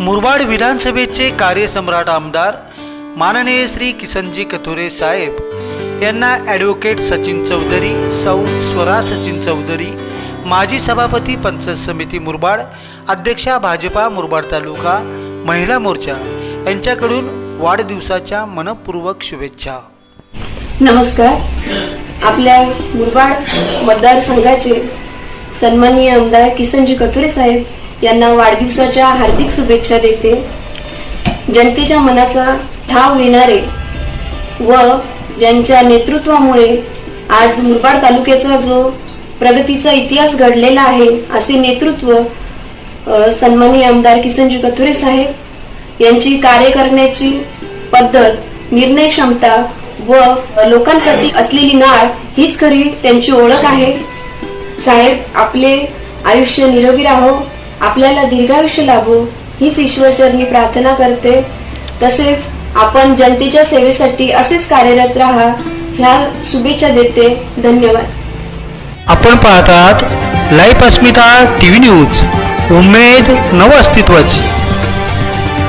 मुरबाड विधानसभेचे कार्यसम्राट आमदार माननीय श्री किसनजी कथोरे साहेब यांना ॲडव्होकेट सचिन चौधरी सौ स्वरा सचिन चौधरी माजी सभापती पंचायत समिती मुरबाड अध्यक्षा भाजपा मुरबाड तालुका महिला मोर्चा यांच्याकडून वाढदिवसाच्या मनपूर्वक शुभेच्छा. नमस्कार. आपल्या मुरबाड मतदारसंघाचे सन्माननीय आमदार किसनजी कथोरे साहेब यांना वाढदिवसाच्या हार्दिक शुभेच्छा देते. जनतेच्या मनाचा ठाव घेणारे व ज्यांच्या नेतृत्वामुळे आज मुरबाड तालुक्याचा जो प्रगतीचा इतिहास घडलेला आहे असे नेतृत्व सन्माननीय आमदार किसनजी कथोरे साहेब यांची कार्य करण्याची पद्धत निर्णय क्षमता व लोकांप्रती असलेली नाळ हीच खरी त्यांची ओळख आहे. साहेब आपले आयुष्य निरोगी राहो आपल्याला दीर्घायुष्य लाभो हीच ईश्वरचरणी प्रार्थना करते. तसेच आपण जनतेच्या सेवेसाठी असेच कार्यरत राहा ह्या शुभेच्छा देते. धन्यवाद. आपण पाहतात लाईफ अस्मिता टीव्ही न्यूज. उमेद नव अस्तित्वाची